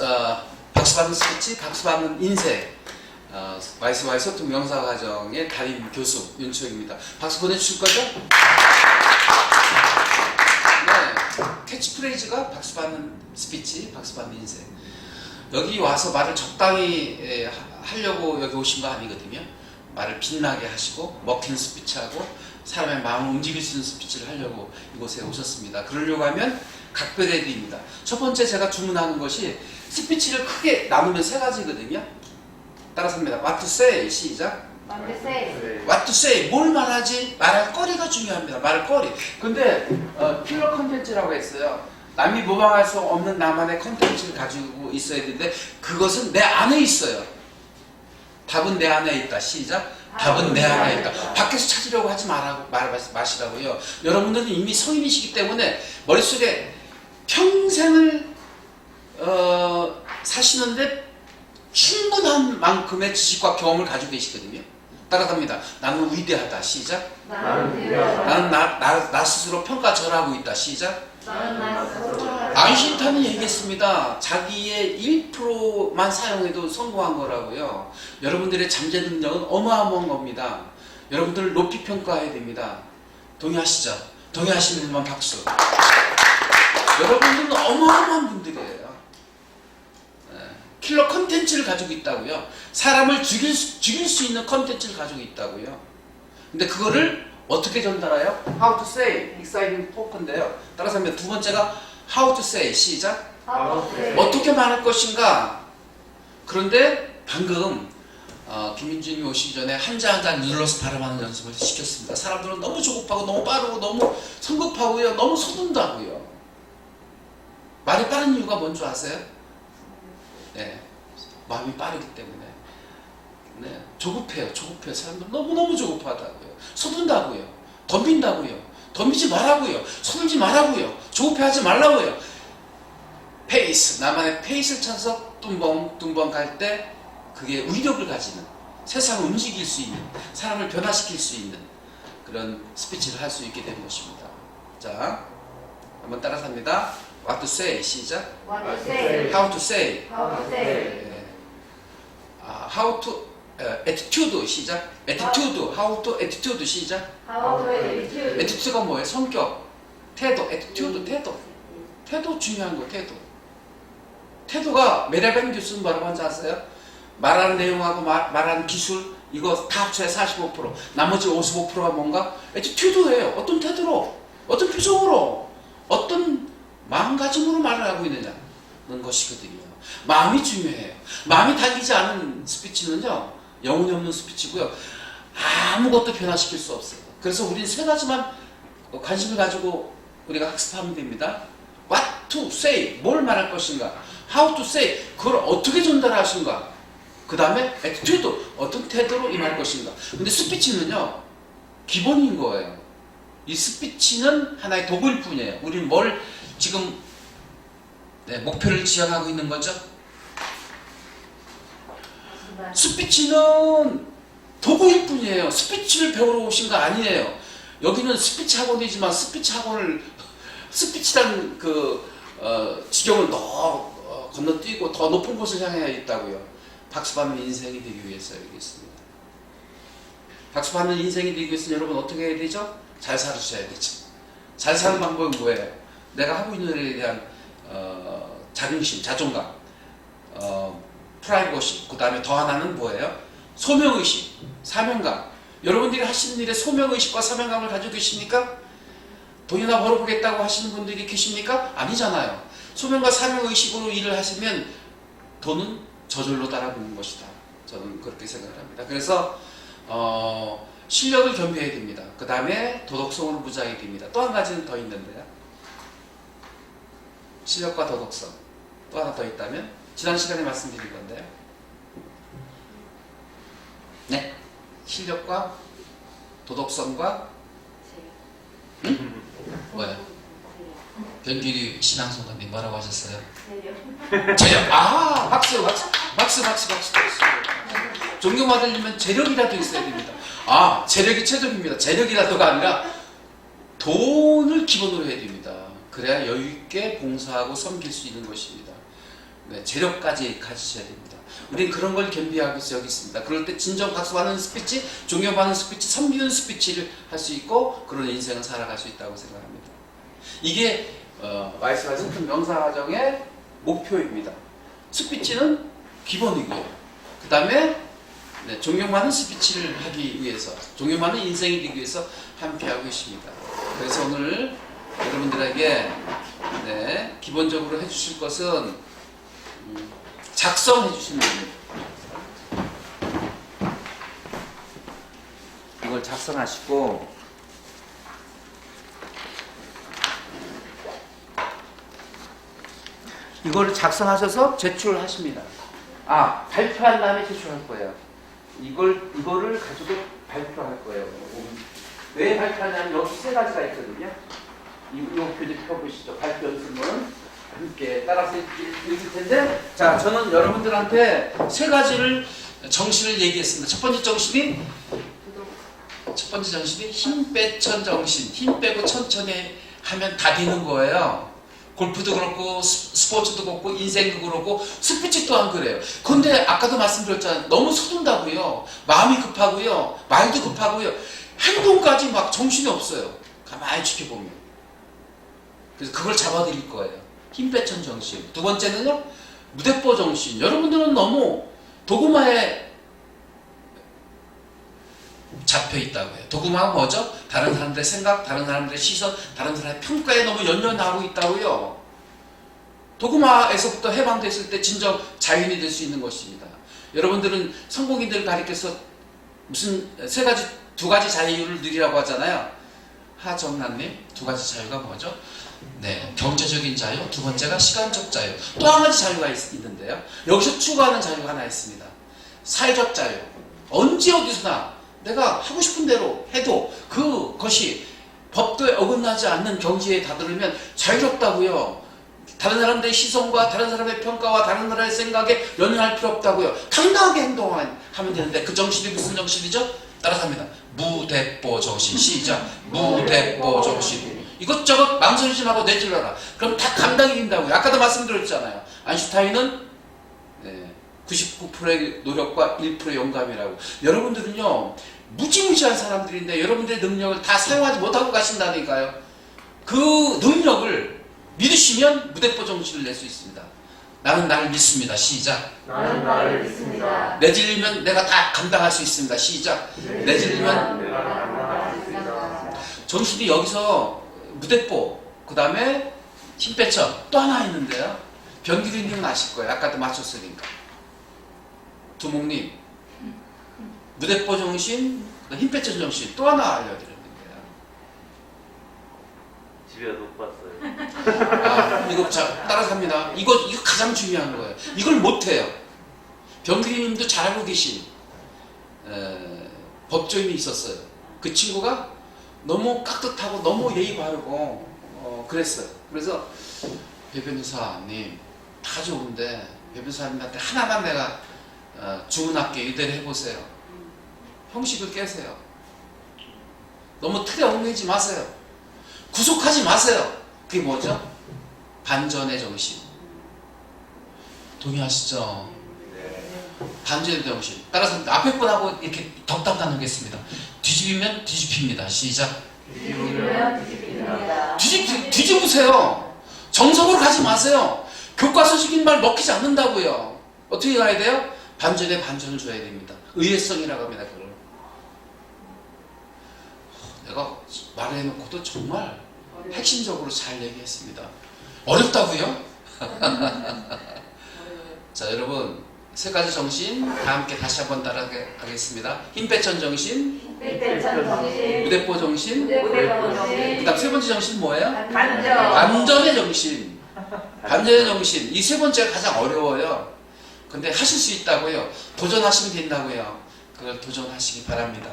어, 박수 받는 스피치, 박수 받는 인생. 어, YSY 소통 명사 과정의 담임 교수 윤초입니다. 박수 보내주실 거죠? 네, 캐치프레이즈가 박수 받는 스피치, 박수 받는 인생. 여기 와서 말을 적당히 에, 하- 하려고 여기 오신 거 아니거든요. 말을 빛나게 하시고 먹히는 스피치하고 사람의 마음을 움직일 수 있는 스피치를 하려고 이곳에 오셨습니다. 그러려고 하면 각별해야 됩니다. 첫 번째 제가 주문하는 것이 스피치를 크게 나누면 세 가지거든요. 따라서 합니다. What to say 시작. 만드세 What to say 뭘 말하지? 말할 거리가 중요합니다. 말할 거리. 근데 어, 필러 컨텐츠라고 했어요. 남이 모방할 수 없는 나만의 컨텐츠를 가지고 있어야 되는데 그것은 내 안에 있어요. 답은 내 안에 있다. 시작. 답은 내 안에 있다. 밖에서 찾으려고 하지 말라고 말 마시라고요. 여러분들은 이미 성인이시기 때문에 머릿속에 평생을 어, 사시는데 충분한 만큼의 지식과 경험을 가지고 계시거든요. 따라갑니다. 나는 위대하다. 시작. 나는 위대하다 나는 나, 나, 나 스스로 평가절하고 있다. 시작. 나는 나 스스로 아인슈타인이 얘기했습니다. 자기의 1%만 사용해도 성공한 거라고요. 여러분들의 잠재 능력은 어마어마한 겁니다. 여러분들 높이 평가해야 됩니다. 동의하시죠? 동의하시는 분만 박수. 여러분들은 어마어마한 분들이에요. 네. 킬러 컨텐츠를 가지고 있다고요. 사람을 죽일 수, 죽일 수 있는 컨텐츠를 가지고 있다고요. 근데 그거를 어떻게 전달해요? How to say, exciting talk인데요. 따라서 하면 두 번째가 how to say, 시작. 어떻게 말할 것인가. 그런데 방금 어, 김민준이 오시기 전에 한자 한자 눌러서 발음하는 연습을 시켰습니다. 사람들은 너무 조급하고 너무 빠르고 너무 성급하고요. 너무 서둔다고요. 말이 빠른 이유가 뭔 줄 아세요? 네, 마음이 빠르기 때문에. 네, 조급해요. 조급해요. 사람들 너무너무 조급하다고요. 서둔다고요. 덤빈다고요. 덤비지 말라고요. 서둘지 말라고요. 조급해하지 말라고요. 페이스, 나만의 페이스를 찾아서 뚱벙 뚱벙 갈 때 그게 위력을 가지는 세상을 움직일 수 있는 사람을 변화시킬 수 있는 그런 스피치를 할 수 있게 된 것입니다. 자, 한번 따라서 합니다. What to say 시작. 만드세 How to say. 하우스 예. 아, how to 어, attitude 시작. attitude. How to attitude 시작. 하우스 에티튜드 attitude가 뭐예요? 성격, 태도, attitude 태도. 태도 중요한 거 태도. 태도가 메레벤 교수는 뭐라고 하는지 아세요? 말하는 내용하고 말, 말하는 기술 이거 다 합쳐야 45% 나머지 55%가 뭔가 에티튜드예요. 어떤 태도로, 어떤 표정으로, 어떤 마음가짐으로 말을 하고 있느냐는 것이거든요. 마음이 중요해요. 마음이 달리지 않은 스피치는요 영혼이 없는 스피치고요 아무것도 변화시킬 수 없어요. 그래서 우리는 세 가지만 관심을 가지고 우리가 학습하면 됩니다. What to say, 뭘 말할 것인가. How to say, 그걸 어떻게 전달하신가. 그 다음에 attitude, 어떤 태도로 임할 것인가. 근데 스피치는요, 기본인 거예요. 이 스피치는 하나의 도구일 뿐이에요. 우리는 뭘 지금 네, 목표를 지향하고 있는 거죠? 스피치는 도구일 뿐이에요. 스피치를 배우러 오신 거 아니에요. 여기는 스피치 학원이지만 스피치 학원을 스피치란 그 어, 지경을 더 어, 건너뛰고 더 높은 곳을 향해 있다고요. 박수 받는 인생이 되기 위해서 여기 있습니다. 박수 받는 인생이 되기 위해서 여러분 어떻게 해야 되죠? 잘 살으셔야 되죠. 잘 사는 방법은 뭐예요? 내가 하고 있는 일에 대한 어, 자긍심, 자존감, 어, 프라이버시, 그 다음에 더 하나는 뭐예요? 소명의식, 사명감. 여러분들이 하시는 일에 소명의식과 사명감을 가지고 계십니까? 돈이나 벌어보겠다고 하시는 분들이 계십니까? 아니잖아요. 소명과 사명의식으로 일을 하시면 돈은 저절로 따라붙는 것이다. 저는 그렇게 생각을 합니다. 그래서 어, 실력을 겸비해야 됩니다. 그 다음에 도덕성으로 무장해야 됩니다. 또 한 가지는 더 있는데요. 실력과 도덕성. 또 하나 더 있다면 지난 시간에 말씀드린 건데요. 네. 실력과 도덕성과 뭐야? 변규리 신앙송가님 뭐라고 하셨어요? 재력. 아, 박수, 박수, 박수, 박수, 박수, 박수. 존경받으려면 재력이라도 있어야 됩니다. 아, 재력이 최종입니다. 재력이라도가 아니라 돈을 기본으로 해야 됩니다. 그래야 여유 있게 봉사하고 섬길 수 있는 것입니다. 네, 재력까지 가지셔야 됩니다. 우린 그런 걸 겸비하고 여기 있습니다. 그럴 때 진정 박수받는 스피치, 존경받는 스피치, 섬기는 스피치를 할 수 있고 그런 인생을 살아갈 수 있다고 생각합니다. 이게 어, 말씀하신 큰 명사과정의 목표입니다. 스피치는 기본이고요. 그 다음에 네, 존경받는 스피치를 하기 위해서, 존경받는 인생이 되기 위해서 함께하고 계십니다. 그래서 오늘 여러분들에게 네, 기본적으로 해주실 것은 음, 작성해 주시면 됩니다. 이걸 작성하시고 이거를 작성하셔서 제출하십니다. 아 발표한 다음에 제출할 거예요. 이걸 이거를 가지고 발표할 거예요. 왜 발표하냐면 여기 세 가지가 있거든요. 이, 이 표지 펴보시죠. 발표 연습은 함께 따라서 읽- 읽을 텐데, 자 저는 여러분들한테 세 가지를 정신을 얘기했습니다. 첫 번째 정신이 첫 번째 정신이 힘 빼천 정신. 힘 빼고 천천히 하면 다 되는 거예요. 골프도 그렇고 스- 스포츠도 그렇고 인생도 그렇고 스피치 또한 그래요. 근데 아까도 말씀드렸잖아요. 너무 서둔다고요. 마음이 급하고요. 말도 급하고요. 행동까지 막 정신이 없어요. 가만히 지켜보면. 그래서 그걸 잡아드릴 거예요. 힘 빼천 정신. 두 번째는요. 무대뽀 정신. 여러분들은 너무 도구마에 잡혀 있다고 해요. 도구마가 뭐죠? 다른 사람들의 생각, 다른 사람들의 시선, 다른 사람의 평가에 너무 연연하고 있다고요. 도구마에서부터 해방됐을 때 진정 자연이 될 수 있는 것입니다. 여러분들은 성공인들 가리켜서 무슨 세 가지, 두 가지 자유를 누리라고 하잖아요. 하정란님, 두 가지 자유가 뭐죠? 네, 경제적인 자유, 두 번째가 시간적 자유, 또 한 가지 자유가 있, 있는데요. 여기서 추구하는 자유가 하나 있습니다. 사회적 자유. 언제 어디서나 내가 하고 싶은 대로 해도 그것이 법도에 어긋나지 않는 경지에 다다르면 자유롭다고요. 다른 사람들의 시선과 다른 사람의 평가와 다른 나라의 생각에 연연할 필요 없다고요. 당당하게 행동하면 되는데 그 정신이 무슨 정신이죠? 따라서 합니다. 무대뽀 정신. 시작. 무대뽀 정신. 이것저것 망설이지 말고 내질러라. 그럼 다 감당이 된다고요. 아까도 말씀드렸잖아요. 아인슈타인은 네, 99%의 노력과 1%의 영감이라고. 여러분들은요, 무지무지한 사람들인데 여러분들의 능력을 다 사용하지 못하고 가신다니까요. 그 능력을 믿으시면 무대포 정신을 낼 수 있습니다. 나는 나를 믿습니다. 시작. 나는 나를 믿습니다. 내질리면 내가 다 감당할 수 있습니다. 시작. 내질리면 내가 감당할 수 있습니다. 정신이 여기서 무대포, 그 다음에 힘 빼쳐 또 하나 있는데요. 변기리님은 아실 거예요. 아까도 맞췄으니까. 두목님, 무대포 정신, 힘 빼쳐 정신 또 하나 알려드렸는데요. 집에 못 봤어요. 아, 이거 자, 따라서 합니다. 이거, 이거 가장 중요한 거예요. 이걸 못해요. 병기리님도 잘 알고 계신 에, 법조인이 있었어요. 그 친구가 너무 깍듯하고 너무 예의 바르고 어, 그랬어요. 그래서 배 변호사님 다 좋은데 배 변호사님한테 하나만 내가 어, 주문할게 의대를 해보세요. 형식을 깨세요. 너무 틀에 얽매이지 마세요. 구속하지 마세요. 그게 뭐죠? 반전의 정신. 동의하시죠? 반전의 정신. 따라서 앞에 분하고 이렇게 덕담 나누겠습니다. 뒤집으면 뒤집힙니다. 시작. 뒤집으면 뒤집힙니다. 뒤집, 뒤집으세요. 정석으로 가지 마세요. 교과서적인 말 먹히지 않는다고요. 어떻게 가야 돼요? 반전에 반전을 줘야 됩니다. 의외성이라고 합니다. 그걸. 내가 말을 해놓고도 정말 핵심적으로 잘 얘기했습니다. 어렵다고요? 자 여러분 세 가지 정신 다 함께 다시 한번 따라가겠습니다. 힘 빼천 정신, 삐뚤천 정신, 무대포 정신, 그다음 세 번째 정신 뭐예요? 반전, 반전의 정신. 반전의 정신. 이 세 번째가 가장 어려워요. 근데 하실 수 있다고요. 도전하시면 된다고요. 그걸 도전하시기 바랍니다.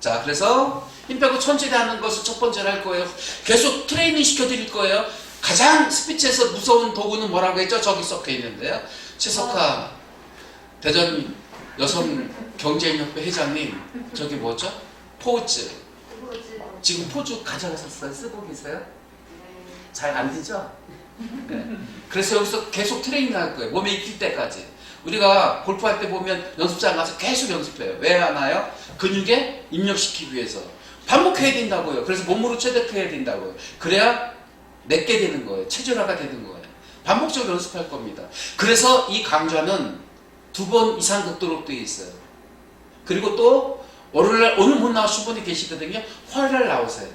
자, 그래서 힘 빼고 천천히 하는 것을 첫 번째로 할 거예요. 계속 트레이닝 시켜드릴 거예요. 가장 스피치에서 무서운 도구는 뭐라고 했죠? 저기 섞여 있는데요. 최석화 대전 여성 경제인협회 회장님, 저기 뭐죠? 포즈. 지금 포즈 가져가셨어요? 쓰고 계세요? 잘 안 되죠? 네. 그래서 여기서 계속 트레이닝 할 거예요. 몸에 익힐 때까지. 우리가 골프할 때 보면 연습장 가서 계속 연습해요. 왜 하나요? 근육에 입력시키기 위해서. 반복해야 된다고요. 그래서 몸으로 체득해야 된다고요. 그래야 내게 되는 거예요. 체질화가 되는 거예요. 반복적으로 연습할 겁니다. 그래서 이 강좌는 두 번 이상 듣도록 되어 있어요. 그리고 또 월요일날 오늘 못 나오신 분이 계시거든요. 화요일날 나오세요.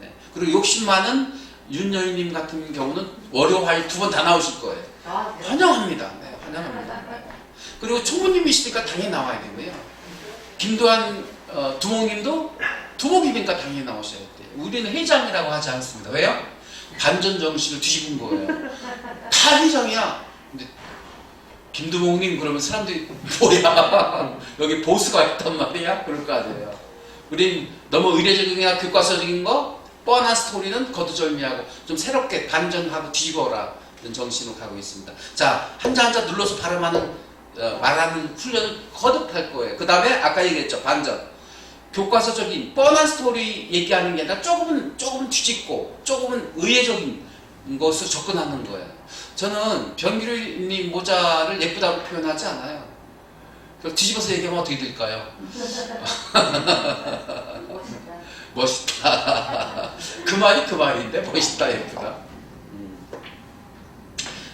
네. 그리고 욕심 많은 윤여희님 같은 경우는 월요 화요일 두 번 다 나오실 거예요. 아, 네. 환영합니다. 네, 환영합니다. 그리고 총무님이시니까 당연히 나와야 되고요. 김도환 어, 두목님도 두목이니까 당연히 나오셔야 돼요. 우리는 회장이라고 하지 않습니다. 왜요? 반전 정신을 뒤집은 거예요. 다 회장이야. 근데 김두목님 그러면 사람들이 뭐야? 여기 보수가 있단 말이야? 그럴 거 아니에요. 우린 너무 의례적이나 교과서적인 거 뻔한 스토리는 거두절미하고 좀 새롭게 반전하고 뒤집어라 이런 정신으로 가고 있습니다. 자 한자 한자 눌러서 발음하는 어, 말하는 훈련을 거듭할 거예요. 그 다음에 아까 얘기했죠 반전. 교과서적인 뻔한 스토리 얘기하는 게 아니라 조금은 조금 뒤집고 조금은 의례적인 것을 접근하는 거예요. 저는 변기류님 모자를 예쁘다고 표현하지 않아요. 그걸 뒤집어서 얘기하면 어떻게 될까요? 멋있다. 그 말이 그 말인데 멋있다 예쁘다. 음.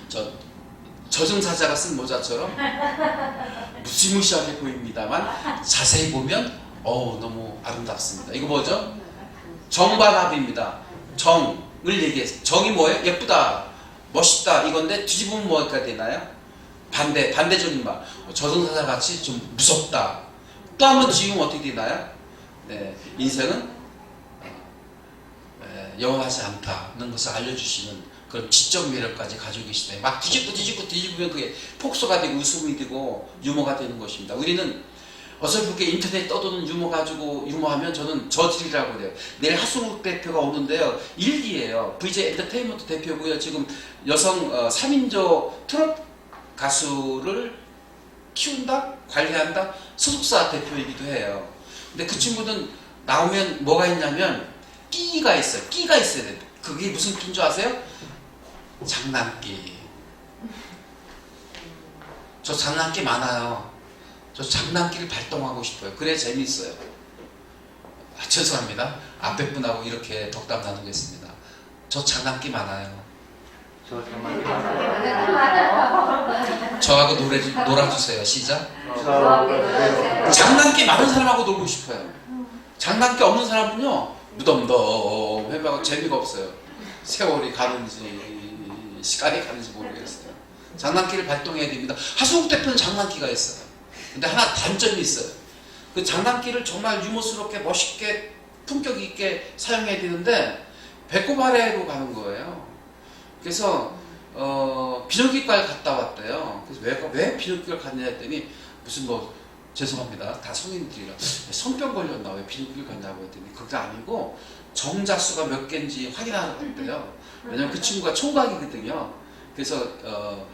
저 저승사자가 쓴 모자처럼 무시무시하게 보입니다만 자세히 보면 어우 너무 아름답습니다. 이거 뭐죠? 정반합입니다. 정을 얘기해서 정이 뭐예요? 예쁘다, 멋있다 이건데 뒤집으면 뭐가 되나요? 반대 반대적인 말. 저승사자 같이 좀 무섭다. 또 한번 지우면 어떻게 되나요? 네, 인생은 에, 영원하지 않다는 것을 알려주시는 그런 지적 매력까지 가지고 계시다. 막 뒤집고 뒤집고 뒤집으면 그게 폭소가 되고 웃음이 되고 유머가 되는 것입니다. 우리는 어설프게 인터넷 떠도는 유머 가지고 유머하면 저는 저질이라고 그래요. 내일 하승욱 대표가 오는데요. 일기예요. VJ 엔터테인먼트 대표고요. 지금 여성 어, 3인조 트롯 가수를 키운다, 관리한다, 소속사 대표이기도 해요. 근데 그 친구는 나오면 뭐가 있냐면 끼가 있어요. 끼가 있어야 돼요. 그게 무슨 끼인 줄 아세요? 장난기. 저 장난기 많아요. 저 장난기를 발동하고 싶어요. 그래 재밌어요. 아, 죄송합니다. 앞에 분하고 이렇게 덕담 나누겠습니다. 저 장난기 많아요. 저 정말 많아요. 저하고 노래 놀아주세요. 시작. 저 장난기 많은 사람하고 놀고 싶어요. 장난기 없는 사람은요 무덤덤 해봐고 재미가 없어요. 세월이 가는지 시간이 가는지 모르겠어요. 장난기를 발동해야 됩니다. 하수국 대표는 장난기가 있어요. 근데 하나 단점이 있어요. 그 장난기를 정말 유머스럽게 멋있게 품격 있게 사용해야 되는데 배꼽 아래로 가는 거예요. 그래서 어, 비뇨기과에 갔다 왔대요. 그래서 왜, 왜 비뇨기과를 갔냐 했더니 무슨 뭐 죄송합니다. 다 성인들이라 성병 걸렸나 왜 비뇨기과를 갔냐고 했더니 그게 아니고 정자수가 몇 개인지 확인하러 갔대요. 왜냐면 그 친구가 총각이거든요. 그래서 어,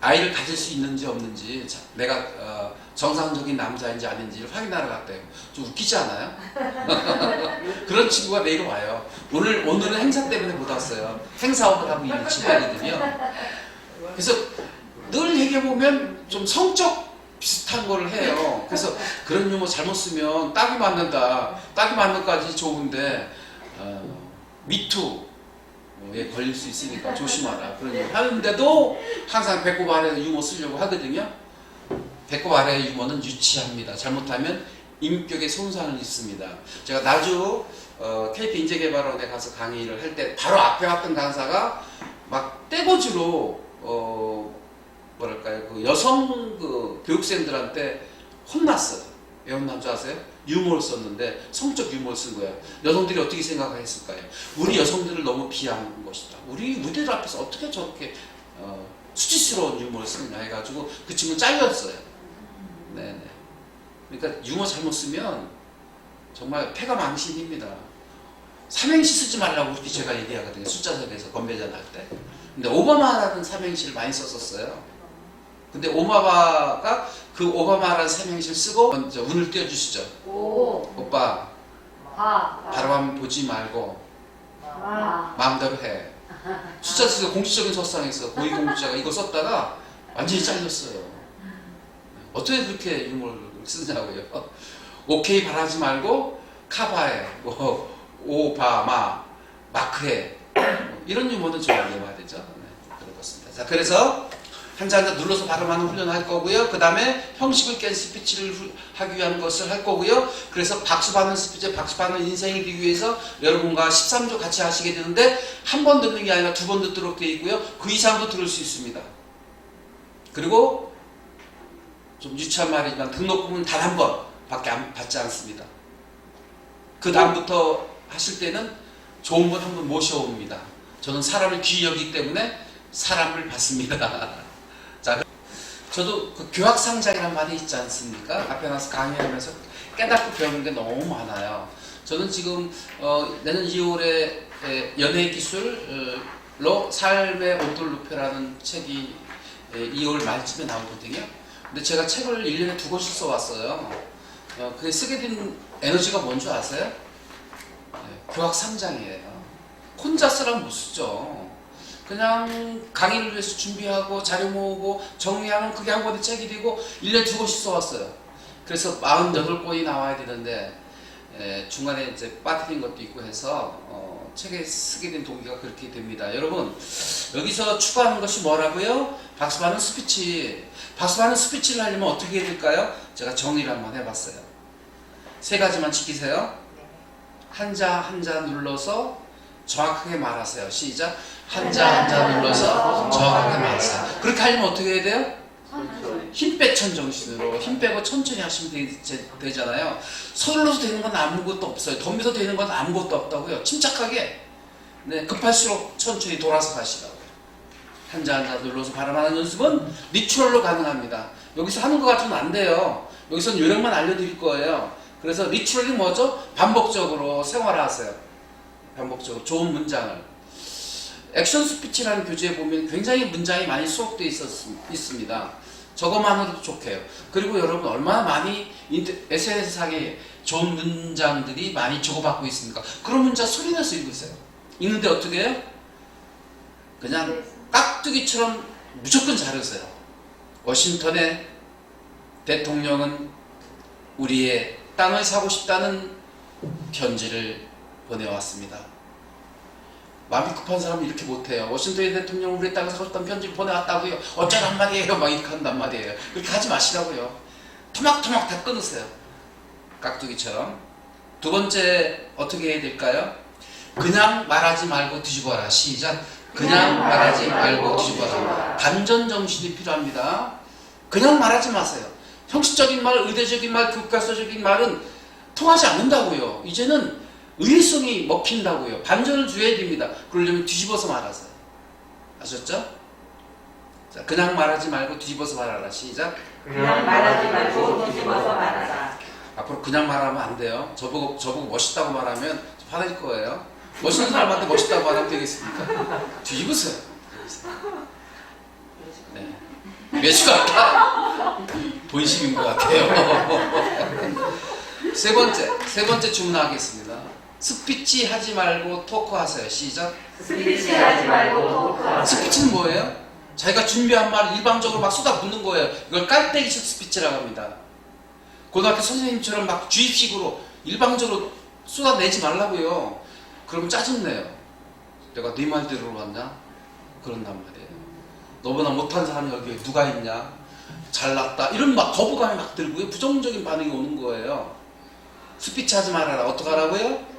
아이를 가질 수 있는지 없는지 자- 내가 어, 정상적인 남자인지 아닌지를 확인하러 갔대요. 좀 웃기지 않아요? 그런 친구가 매일 와요. 오늘 오늘은 행사 때문에 못 왔어요. 행사업을 하고 있는 친구거든요. 그래서 늘 얘기해 보면 좀 성적 비슷한 거를 해요. 그래서 그런 유머 잘못 쓰면 딱이 맞는다. 딱이 맞는 까지 좋은데 어, 미투 에 걸릴 수 있으니까 조심하라. 그런 얘기 하는데도 항상 배꼽 아래에 유머 쓰려고 하거든요. 배꼽 아래의 유머는 유치합니다. 잘못하면 인격에 손상을 입습니다. 제가 나주 어, KP 인재개발원에 가서 강의를 할 때 바로 앞에 왔던 강사가 막 떼거지로 어, 뭐랄까요 그 여성 그 교육생들한테 혼났어요. 왜 혼난 줄 아세요? 유머를 썼는데 성적 유머를 쓴 거예요. 여성들이 어떻게 생각했을까요? 우리 여성들을 너무 비하한 것이다. 우리 무대들 앞에서 어떻게 저렇게 어, 수치스러운 유머를 쓰느냐 해가지고 그 친구 잘렸어요. 네네. 그러니까 유머 잘못 쓰면 정말 패가 망신입니다. 삼행시 쓰지 말라고 그렇게 제가 얘기하거든요. 숫자석에서 건배전 할 때. 근데 오바마라는 삼행시를 많이 썼었어요. 근데 오바마가 그 오바마라는 삼행시를 쓰고 먼저 운을 띄워주시죠. 오, 오빠 바, 바라만 보지 말고 마, 마음대로 해. 숫자 공식적인 석상에서 고위공직자가 이거 썼다가 완전히 잘렸어요. 어떻게 그렇게 유머를 쓰냐고요. 오케이 바라지 말고 카바에 뭐 오바마 마크에 이런 유머는 좀 알려봐야 되죠. 네, 그렇습니다. 자 그래서 한자 한자 눌러서 발음하는 훈련할 거고요. 그 다음에 형식을 깬 스피치를 후- 하기 위한 것을 할 거고요. 그래서 박수 받는 스피치, 박수 받는 인생이 되기 위해서 여러분과 13조 같이 하시게 되는데 한 번 듣는 게 아니라 두 번 듣도록 되어 있고요. 그 이상도 들을 수 있습니다. 그리고 좀 유치한 말이지만 등록금은 단 한 번밖에 안 받지 않습니다. 그 다음부터 하실 때는 좋은 분 한 분 모셔옵니다. 저는 사람을 귀히 여기기 때문에 사람을 받습니다. 자, 저도 그 교학상장이라는 말이 있지 않습니까? 앞에 나서 강의하면서 깨닫고 배우는 게 너무 많아요. 저는 지금 어, 내년 2월에 연예 기술로 삶의 높여라는 책이 에, 2월 말쯤에 나오거든요. 근데 제가 책을 1년에 두 권씩 써왔어요. 어, 그게 쓰게 된 에너지가 뭔지 아세요? 네, 교학상장이에요. 혼자 쓰라면 못 쓰죠. 그냥 강의를 위해서 준비하고 자료 모으고 정리하면 그게 한 권의 책이 되고 1년에 두 권씩 써왔어요. 그래서 48권이 나와야 되는데 에, 중간에 이제 빠뜨린 것도 있고 해서 어, 책에 쓰게 된 동기가 그렇게 됩니다. 여러분 여기서 추가하는 것이 뭐라고요? 박수 받는 스피치. 박수 받는 스피치를 하려면 어떻게 해야 될까요? 제가 정리를 한번 해봤어요. 세 가지만 지키세요. 한자 한자 눌러서 정확하게 말하세요. 시작. 한자 한자 눌러서 정확하게 말하세요. 그렇게 하려면 어떻게 해야 돼요? 힘 빼천 정신으로 힘 빼고 천천히 하시면 되, 제- 되잖아요. 서둘러서 되는 건 아무것도 없어요. 덤벼서 되는 건 아무것도 없다고요. 침착하게. 네, 급할수록 천천히 돌아서 가시라고요. 한자 한자 눌러서 발음하는 연습은 리추얼로 가능합니다. 여기서 하는 것 같으면 안 돼요. 여기서는 요령만 알려드릴 거예요. 그래서 리추얼이 뭐죠? 반복적으로 생활하세요. 반복적으로 좋은 문장을. 액션 스피치라는 교재에 보면 굉장히 문장이 많이 수록되어 있습니다. 저것만으로도 좋게요. 그리고 여러분 얼마나 많이 SNS상에 좋은 문장들이 많이 주고받고 있습니까? 그런 문장 소리내서 읽으세요. 읽는데 어떻게 해요? 그냥 깍두기처럼 무조건 자르세요. 워싱턴의 대통령은 우리의 땅을 사고 싶다는 편지를 보내왔습니다. 마음이 급한 사람은 이렇게 못해요. 워싱턴의 대통령 우리 사고 싶다는 편지를 보내왔다고요. 어쩌란 말이에요. 막 이렇게 한단 말이에요. 그렇게 하지 마시라고요. 토막토막 다 끊으세요. 깍두기처럼. 두 번째 어떻게 해야 될까요? 그냥 말하지 말고 뒤집어라. 시작. 그냥 말하지 말고 뒤집어라. 반전 정신이 필요합니다. 그냥 말하지 마세요. 형식적인 말, 의대적인 말, 교과서적인 말은 통하지 않는다고요. 이제는 의외성이 먹힌다고요. 반전을 줘야 됩니다. 그러려면 뒤집어서 말하세요. 아셨죠? 자, 그냥 말하지 말고 뒤집어서 말하라. 시작. 그냥 말하지 말고 뒤집어서 말하라. 앞으로 그냥 말하면 안 돼요. 저보고 저보고 멋있다고 말하면 화낼 거예요. 멋있는 사람한테 멋있다고 말하면 되겠습니까? 뒤집으세요. 네. 매주가 아까 본식인 것 같아요. 세 번째, 세 번째 주문하겠습니다. 스피치 하지 말고 토크하세요. 시작. 스피치 하지 말고 토크하라. 스피치는 뭐예요? 자기가 준비한 말을 일방적으로 막 쏟아붓는 거예요. 이걸 깔때기식 스피치라고 합니다. 고등학교 선생님처럼 막 주입식으로 일방적으로 쏟아내지 말라고요. 그러면 짜증내요. 내가 네 말대로 왔냐? 그런단 말이에요. 너보다 못한 사람이 여기 누가 있냐? 잘났다. 이런 막 거부감이 막 들고요. 부정적인 반응이 오는 거예요. 스피치 하지 말아라. 어떡하라고요?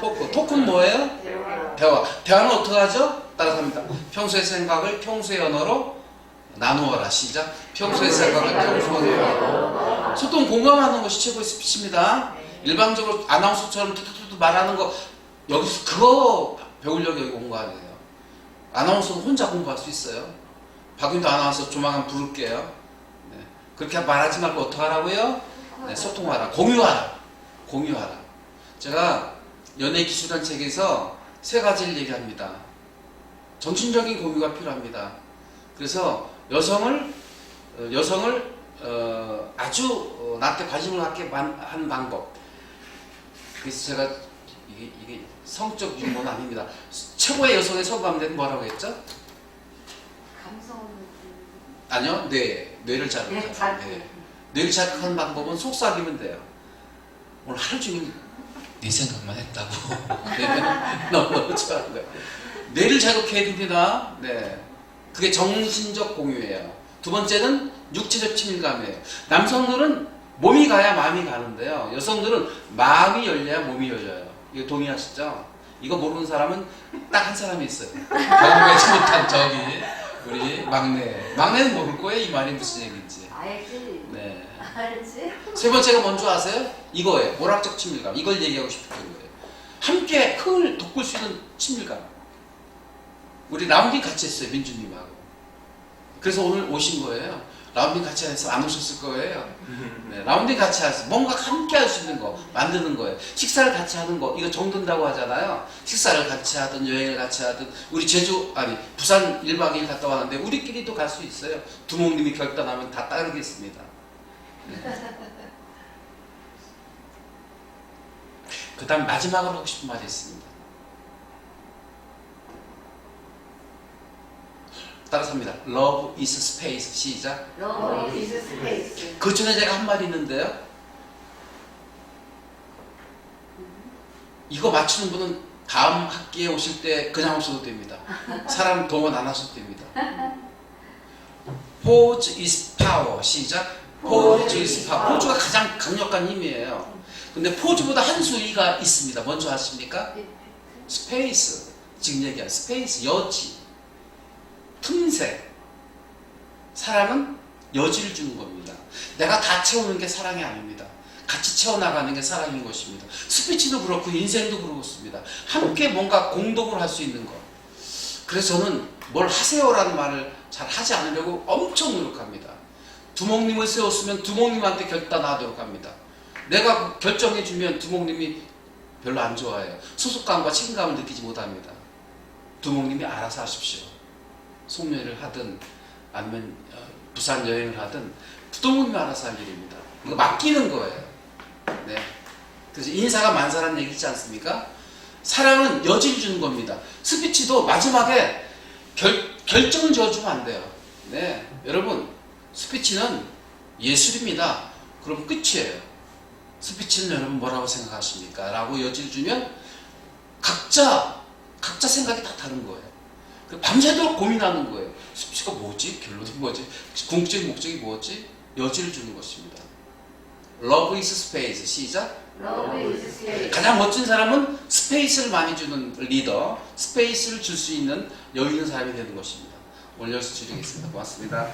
토크. 토크는 뭐예요? 대화. 대화. 대화는 어떻게 하죠? 따라합니다. 평소의 생각을 평소의 언어로 나누어라. 시작. 평소의 생각을 평소의 언어로. 소통 공감하는 것이 최고의 스피치입니다. 일방적으로 아나운서처럼 툭툭툭 말하는 거 여기서 그거 배우려고 여기 온 거 아니에요. 아나운서는 혼자 공부할 수 있어요. 박윤도 아나운서 조만간 부를게요. 네. 그렇게 말하지 말고 어떻게 하라고요? 네, 소통하라. 공유하라. 공유하라. 제가 연예 기술한 책에서 세 가지를 얘기합니다. 정신적인 공유가 필요합니다. 그래서 여성을 어, 여성을 어, 아주 어, 나한테 관심을 갖게 만- 한 방법. 그래서 제가 이게, 이게 성적 유머는 아닙니다. 최고의 여성의 소감대는 뭐라고 했죠? 감성. 아니요, 뇌, 뇌를 자극하는. 네, 잘. 네. 뇌를 자극하는 방법은 속삭이면 돼요. 오늘 하루 종일 네 생각만 했다고. 네. 너무 너무 좋아하는 거예요. 뇌를 자극해야 됩니다. 네. 그게 정신적 공유예요. 두 번째는 육체적 친밀감이에요. 남성들은 몸이 가야 마음이 가는데요. 여성들은 마음이 열려야 몸이 열려요. 이거 동의하시죠? 이거 모르는 사람은 딱 한 사람이 있어요. 경험하지 못한 저기 우리 막내. 막내는 모를 거예요. 이 말이 무슨 얘기인지. 알지. 네. 알지. 세 번째가 뭔지 아세요? 이거예요. 오락적 친밀감. 이걸 얘기하고 싶은 거예요. 함께 흙을 돋굴 수 있는 친밀감. 우리 라운딩 같이 했어요. 민주님하고. 그래서 오늘 오신 거예요. 라운딩 같이 해서 안 오셨을 거예요. 네, 라운딩 같이 해서 뭔가 함께 할 수 있는 거 만드는 거예요. 식사를 같이 하는 거 이거 정든다고 하잖아요. 식사를 같이 하든 여행을 같이 하든 우리 제주 아니 부산 1박 2일 갔다 왔는데 우리끼리도 갈 수 있어요. 두목님이 결단하면 다 따르겠습니다. 그 다음 마지막으로 하고 싶은 말이 있습니다. 따라서 합니다. Love is space. 시작. 러브 이즈 스페이스. 그 전에 제가 한 말이 있는데요. 이거 맞추는 분은 다음 학기에 오실 때 그냥 오셔도 됩니다. 사람 동원 안 하셔도 됩니다. Pose is power. 시작. Pose is power. 포즈가 가장 강력한 힘이에요. 근데 포즈보다 한 수위가 있습니다. 뭔지 아십니까? 스페이스. 지금 얘기한 스페이스, 여지, 틈새. 사랑은 여지를 주는 겁니다. 내가 다 채우는 게 사랑이 아닙니다. 같이 채워나가는 게 사랑인 것입니다. 스피치도 그렇고 인생도 그렇습니다. 함께 뭔가 공동을 할 수 있는 것. 그래서 저는 뭘 하세요라는 말을 잘 하지 않으려고 엄청 노력합니다. 두목님을 세웠으면 두목님한테 결단하도록 합니다. 내가 결정해주면 두목님이 별로 안 좋아해요. 소속감과 책임감을 느끼지 못합니다. 두목님이 알아서 하십시오. 송년회를 하든 아니면 어, 부산 여행을 하든 두목님이 알아서 할 일입니다. 이거 맡기는 거예요. 네. 그래서 인사가 만사라는 얘기 있지 않습니까? 사랑은 여지를 주는 겁니다. 스피치도 마지막에 결, 결정을 지어주면 안 돼요. 네. 여러분, 스피치는 예술입니다. 그럼 끝이에요. 스피치는 여러분 뭐라고 생각하십니까? 라고 여지를 주면 각자, 각자 생각이 다 다른 거예요. 그리고 밤새도록 고민하는 거예요. 스피치가 뭐지? 결론이 뭐지? 궁극적인 목적이 뭐지? 여지를 주는 것입니다. Love is space. 시작. 러브 이즈 스페이스. 가장 멋진 사람은 스페이스를 많이 주는 리더, 스페이스를 줄 수 있는 여유 있는 사람이 되는 것입니다. 오늘 여기서 줄이겠습니다. 고맙습니다.